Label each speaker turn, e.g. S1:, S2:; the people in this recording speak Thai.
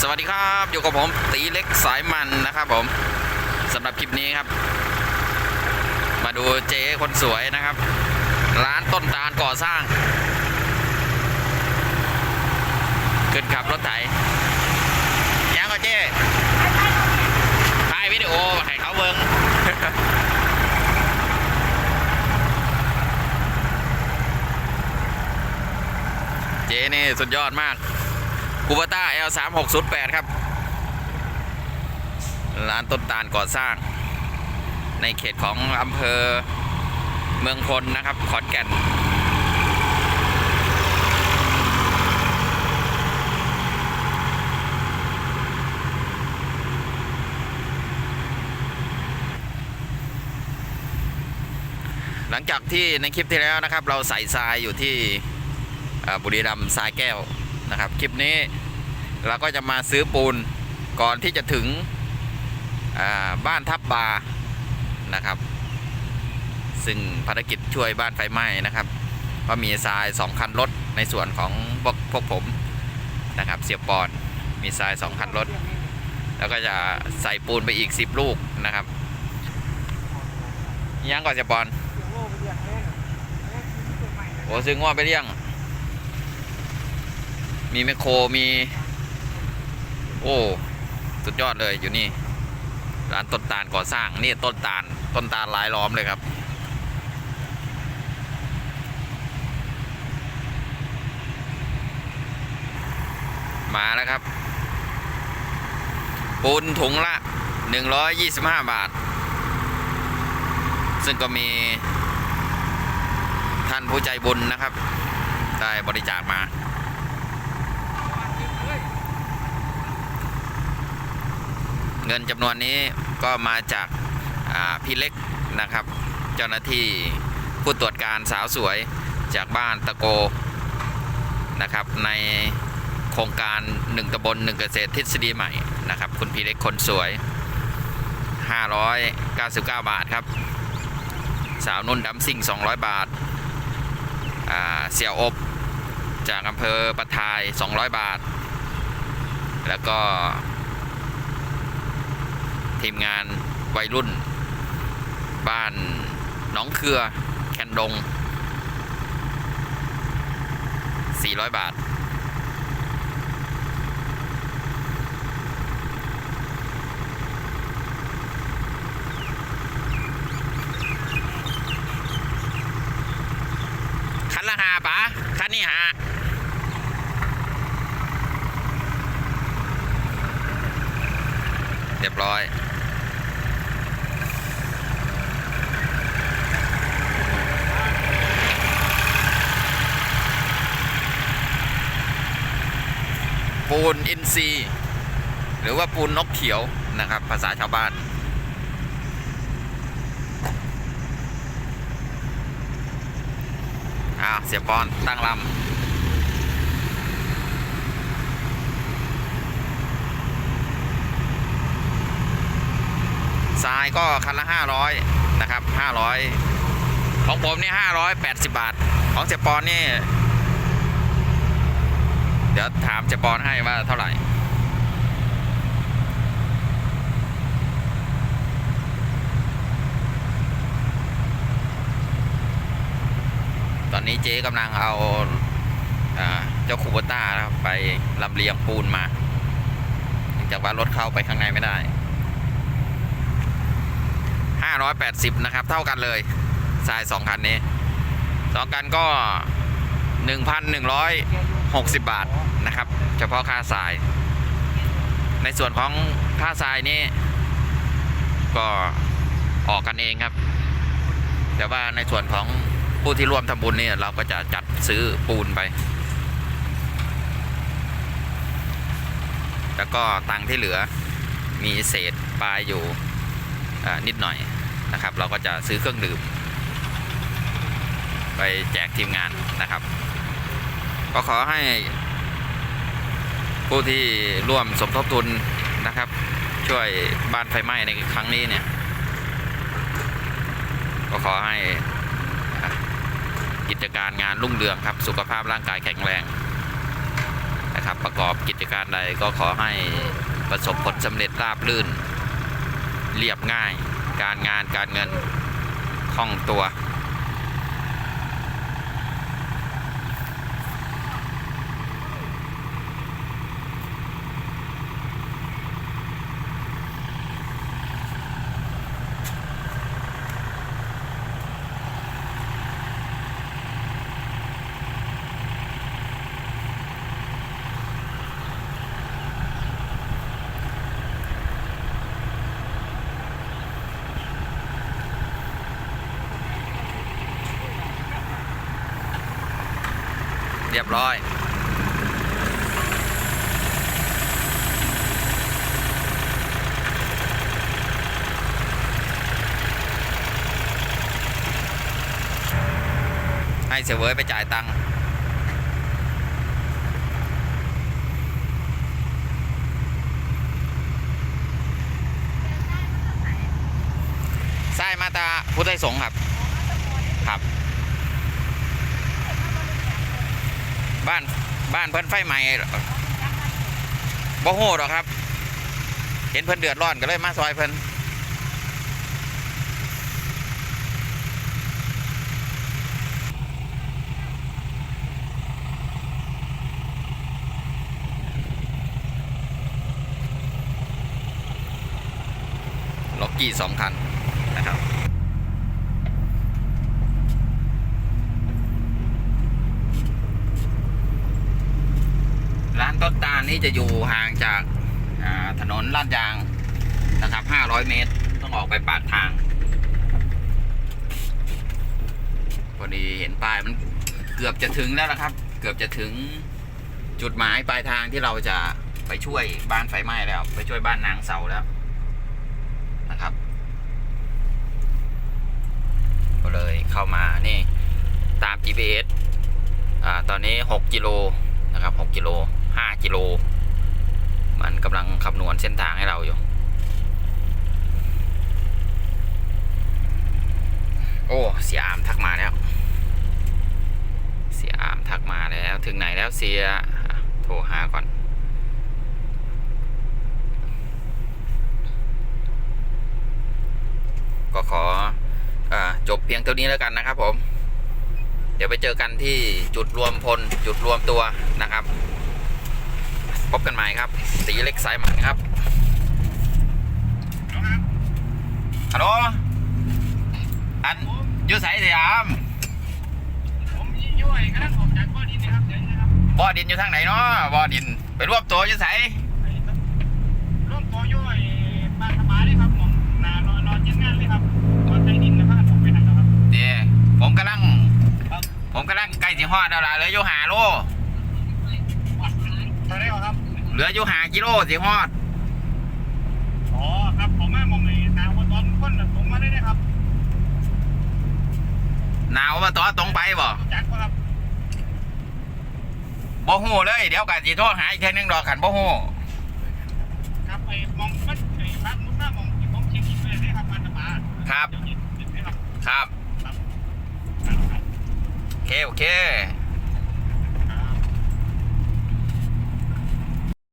S1: สวัสดีครับอยู่กับผมตีเล็กสายมันนะครับผมสำหรับคลิปนี้ครับ มาดูเจ๊คนสวยนะครับ ร้านต้นตาลก่อสร้างขึ้นขับรถไถยังก็เจ๊ถ่ายวิดีโอให้เขาเบิงเจ๊นี่สุดยอดมาก คูเบต้า L 3 6 0 8ครับ ร้านต้นตาลก่อสร้าง ในเขตของอำเภอเมืองพลนะครับ ขอนแก่นหลังจากที่ในคลิปที่แล้วนะครับ เราใส่ทรายอยู่ที่บุรีรัมย์ทรายแก้วนะครับ คลิปนี้ เราก็จะมาซื้อปูนก่อนที่จะถึงบ้านทับบานะครับ ซึ่งภารกิจช่วยบ้านไฟไหม้นะครับ ก็มีทรายสองคันรถในส่วนของพวกพวกผมนะครับ เสียบปอนมีทรายสองคันรถ แล้วก็จะใส่ปูนไปอีก10ลูกนะครับ ยังก่อนเสียบปอนโอ้ซื้อง้อไปเลี้ยง มีแมคโครมี โอ้สุดยอดเลยอยู่นี่ร้านต้นตาลก่อสร้างนี่ต้นตาลต้นตาลลายล้อมเลยครับ มาแล้วครับ ปูนถุงละ 125 บาท ซึ่งก็มีท่านผู้ใจบุญนะครับ ได้บริจาคมา งินจำนวนนี้ก็มาจากพี่เล็กนะครับ เจ้าหน้าที่ผู้ตรวจการสาวสวยจากบ้านตะโกนะครับ ในโครงการ 1ตำบล1เกษตรทฤษฎีใหม่นะครับ คุณพี่เล็กคนสวย 599 บาทครับ สาวนุ่นดำซิ่ง 200 บาทาเสี่ยวอบจากอำเภอปะทาย 200 บาท แล้วก็ ทีมงานวัยรุ่น บ้านหน้องเครือ แคนดง 400 บาท คันละหาปะคันนี้หาเรียบร้อย ปูนอินซีหรือว่าปูนนกเขียวนะครับ ภาษาชาวบ้านอ้าวเสียปอนตั้งลำทรายก็คันละห้าร้อยนะครับห้าร้อยของผมนี่ห้าร้อยแปดสิบบาท ของเสียปอนนี่ เดี๋ยวถามเสียปอนให้ว่าเท่าไหร่ ตอนนี้เจ๊กำลังเอาเจ้าคูบต้านะครับไปลำเลียงปูนมาเนื่องจากว่ารถเข้าไปข้างในไม่ได้ 580 นะครับ เท่ากันเลยทรายสองคันนี้สองคันก็ 60 บาทนะครับ เฉพาะค่าทราย ในส่วนของค่าทรายนี่ก็ออกกันเองครับ แต่ว่าในส่วนของผู้ที่ร่วมทำบุญนี่เราก็จะจัดซื้อปูนไป แล้วก็ตังที่เหลือมีเศษปลายอยู่นิดหน่อยนะครับ เราก็จะซื้อเครื่องดื่ม ไปแจกทีมงานนะครับ ก็ขอให้ผู้ที่ร่วมสมทบทุนนะครับ ช่วยบ้านไฟไหม้ในครั้งนี้เนี่ย ก็ขอให้กิจการงานรุ่งเรืองครับ สุขภาพร่างกายแข็งแรงนะครับ ประกอบกิจการใดก็ขอให้ประสบผลสำเร็จราบรื่น เรียบง่าย การงานการเงินคล่องตัว เรียบร้อย ให้เสวยไปจ่ายตังค์ไส้มาตาพุทธไทยสงฆ์ครับ ครับ บ้านบ้านเพิ่นไฟใหม่บ่โหดหรอกครับ เห็นเพิ่นเดือดร้อนก็เลยมาซอยเพิ่นล็อกกี้สองคันนะครับ ร้านต้ นี้จะอยู่ห่างจากถนนลาดยางนะครับ 500 เมตร ต้องออกไปปากทาง พอดีเห็นป้ายมันเกือบจะถึงแล้วนะครับ เกือบจะถึงจุดหมายปลายทางที่เราจะไปช่วยบ้านไฟไหม้แล้ว ไปช่วยบ้านนางเสาแล้วนะครับ ก็เลยเข้ามานี่ตาม GPS อ่าตอนนี้ 6 กิโลนะครับ 6 กิโล 5กิโล มันกำลังคำนวณเส้นทางให้เราอยู่ โอ้ เสียอามทักมาแล้ว เสียอามทักมาแล้ว ถึงไหนแล้วเสีย โทรหาก่อนก็ขออจบเพียงเท่านี้แล้วกันนะครับผม เดี๋ยวไปเจอกันที่จุดรวมพล จุดรวมตัวนะครับ พบกันใหม่ครับ ตีเล็กสายหมันครับฮัลโหลอันอยูไสสยาม
S2: ผมย่อยกำลังออกจากบ่อดินนะครับเดี๋ยวนะครับ
S1: บ่อดินอยู่ทางไหนเนาะบ่อดิน ไปรวบตัวอยูไส
S2: ไอ้ต้องร่วมตัวย่อยบ้านสมาเลยครับผมนารอรอเจ็ดงานเลยครับรอใต้ดินนะครับผมไปทางนะครับ
S1: เดี๋ยวผมกำลัง
S2: ครับ
S1: ผมกำลังใกล้สิฮอดแล้วล่ะเหลืออยู่หาโล
S2: ตอนนี้เหรอครับ
S1: เห ลืออยู่หากิโลสิฮอด
S2: อ๋อครับผมแม่มองในทางวันตอนคนน่ะผมมาได้เลยครับ
S1: หนาวมาต่อตรงไปบ่
S2: จักรครับ
S1: บ่ฮู้เลย เดี๋ยวกันสิโทรหาอีกเทื่อนึงดอกกันบ่ฮู้
S2: ครับไอ้มองมันไอ้บ้านมุซ่ามองที่ผมเช็คอินไปเลยครับบ้านสมา
S1: ครับ
S2: เดี๋ยวนี้เห็นไหมครับ
S1: ครับ
S2: ครับ
S1: โอเคโอเค
S2: ค